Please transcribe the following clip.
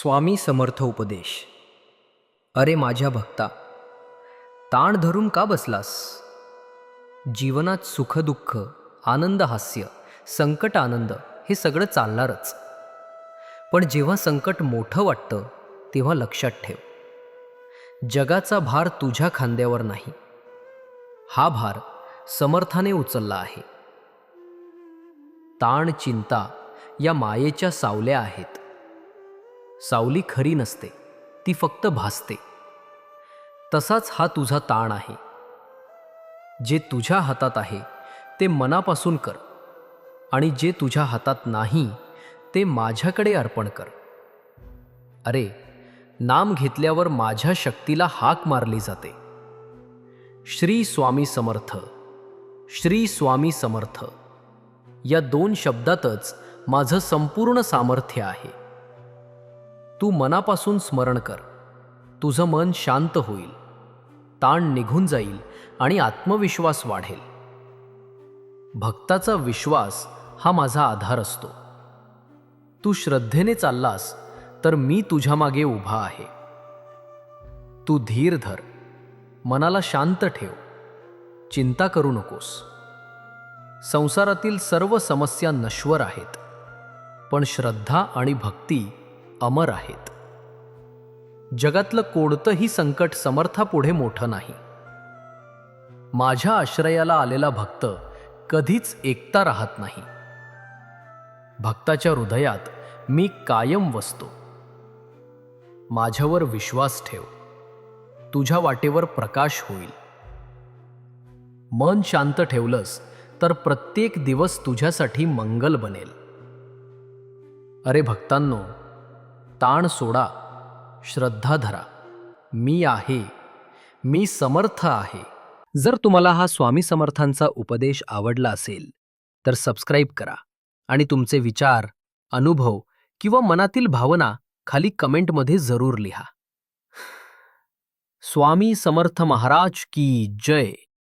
स्वामी समर्थ उपदेश. अरे माझ्या भक्ता ताण धरून का बसलास? जीवनात सुखदुःख आनंद हास्य संकट आनंद हे सगळं चालणारच. पण जेव्हा संकट मोठं वाटतं तेव्हा लक्षात ठेव. जगाचा भार तुझ्या खांद्यावर नाही. हा भार समर्थाने उचलला आहे. ताण चिंता या मायेच्या सावल्या आहेत. सावली खरी नसते ती फक्त भासते. तसाच हा तुझा ताण आहे. जे तुझ्या हातात आहे ते मनापासून कर. आणि जे तुझ्या हातात नाही ते माझ्याकडे अर्पण कर. अरे नाम घेतल्यावर माझ्या शक्तीला हाक मारली जाते. श्री स्वामी समर्थ श्री स्वामी समर्थ. या दोन शब्दातच माझं संपूर्ण सामर्थ्य आहे. तू मनापासून स्मरण कर. तुझं मन शांत होईल. ताण निघून जाईल आणि आत्मविश्वास वाढेल. भक्ताचा विश्वास हा माझा आधार असतो. तू श्रद्धेने चाललास तर मी तुझ्या मागे उभा आहे. तू धीर धर. मनाला शांत ठेव. चिंता करू नकोस. संसारातील सर्व समस्या नश्वर आहेत. पण श्रद्धा आणि भक्ती अमर आहेत. जगातलं कोणतंही संकट समर्थापुढे मोठं नाही. माझ्या आश्रयाला आलेला भक्त कधीच एकता राहत नाही. भक्ताच्या हृदयात मी कायम वसतो. माझ्यावर विश्वास ठेव. तुझ्या वाटेवर प्रकाश होईल. मन शांत ठेवलंस तर प्रत्येक दिवस तुझ्यासाठी मंगल बनेल. अरे भक्तांनो ताण सोडा श्रद्धा धरा. मी आहे मी समर्थ आहे. जर तुम्हाला हा स्वामी समर्थांचा उपदेश आवडला असेल तर सबस्क्राईब करा आणि तुमचे विचार अनुभव किंवा मनातील भावना खाली कमेंटमध्ये जरूर लिहा. स्वामी समर्थ महाराज की जय.